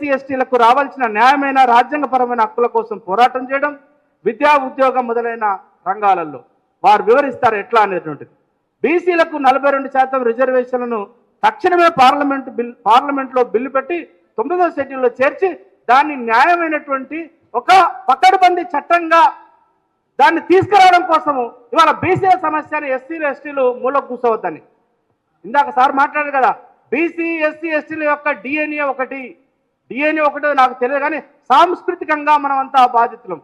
SC ఎస్టీలకు రావాల్సిన న్యాయమైన రాజ్యాంగపరమైన హక్కుల కోసం పోరాటం చేయడం విద్యా ఉద్యోగం మొదలైన రంగాలలో వారు వివరిస్తారు ఎట్లా అనేటువంటిది. బీసీలకు నలభై రెండు శాతం రిజర్వేషన్లను తక్షణమే పార్లమెంట్ బిల్ పార్లమెంట్లో బిల్లు పెట్టి తొమ్మిదవ షెడ్యూల్లో చేర్చి దాన్ని న్యాయమైనటువంటి ఒక పకడ్బందీ చట్టంగా దాన్ని తీసుకురావడం కోసము ఇవాళ బీసీల సమస్యని ఎస్సీలు ఎస్టీలు మూలకు కూర్చోవద్దని ఇందాక సార్ మాట్లాడారు కదా బీసీ ఎస్సీ ఎస్టీల యొక్క డిఎన్ఏ ఒకటి డిఎన్ఏ ఒకటో నాకు తెలియదు కానీ సాంస్కృతికంగా మనం అంతా బాధితులం.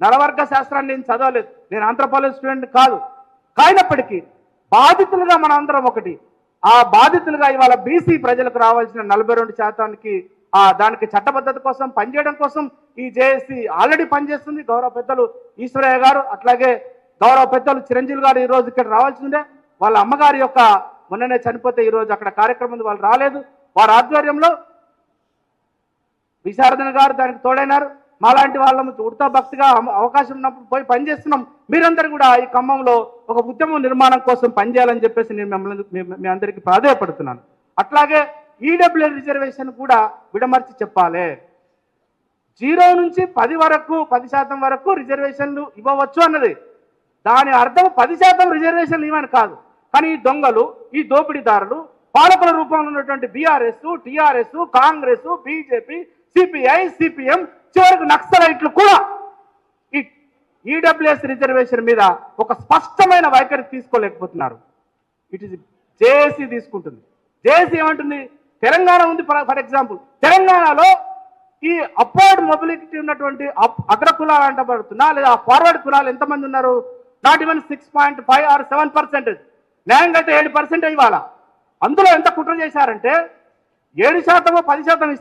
నరవర్గ శాస్త్రాన్ని నేను చదవలేదు. నేను ఆంధ్రపాలజీ స్టూడెంట్ కాదు. కానప్పటికీ బాధితులుగా మనందరం అందరం ఒకటి. ఆ బాధితులుగా ఇవాళ బీసీ ప్రజలకు రావాల్సిన నలభై రెండు శాతానికి ఆ దానికి చట్టబద్ధత కోసం పనిచేయడం కోసం ఈ జేఏసీ ఆల్రెడీ పనిచేస్తుంది. గౌరవ పెద్దలు ఈశ్వరయ్య గారు అట్లాగే గౌరవ పెద్దలు చిరంజీవి గారు ఈ రోజు ఇక్కడ రావాల్సిందే వాళ్ళ అమ్మగారి యొక్క మొన్ననే చనిపోతే ఈరోజు అక్కడ కార్యక్రమం వాళ్ళు రాలేదు. వారి ఆధ్వర్యంలో విశారదన గారు దానికి తోడైనారు. మాలాంటి వాళ్ళము ఉడతా భక్తిగా అవకాశం ఉన్నప్పుడు పోయి పనిచేస్తున్నాం మీరందరూ కూడా ఈ ఖమ్మంలో ఒక ఉద్యమం నిర్మాణం కోసం పనిచేయాలని చెప్పేసి నేను మిమ్మల్ని మీ- అందరికీ ప్రాధాయపడుతున్నాను. అట్లాగే ఈడబ్ల్యూ రిజర్వేషన్ కూడా విడమర్చి చెప్పాలి. జీరో నుంచి పది వరకు పది శాతం వరకు రిజర్వేషన్లు ఇవ్వవచ్చు అన్నది. దాని అర్థం పది శాతం రిజర్వేషన్లు ఇవ్వని కాదు. కానీ ఈ దొంగలు ఈ దోపిడీదారులు పాలకుల రూపంలో ఉన్నటువంటి BRS TRS Congress BJP CPI CPM చివరికి నక్సలైట్లు కూడా ఈ ఈడబ్ల్యూఎస్ రిజర్వేషన్ మీద ఒక స్పష్టమైన వైఖరి తీసుకోలేకపోతున్నారు. ఇట్ ఇస్ జేఏసీ తీసుకుంటుంది. జేఏసీ ఏమంటుంది? తెలంగాణ ఉంది ఫర్ ఎగ్జాంపుల్ తెలంగాణలో ఈ అప్వర్డ్ మొబిలిటీ ఉన్నటువంటి అప్- అగ్ర కులాలు అంటబడుతున్నా లేదా ఫార్వర్డ్ కులాలు ఎంతమంది ఉన్నారు? Not even six point five or seven percentage న్యాయంగా అయితే ఏడు పర్సెంట్ ఇవ్వాలా? అందులో ఎంత కుట్ర చేశారంటే ఏడు శాతమో పది శాతం ఇస్తే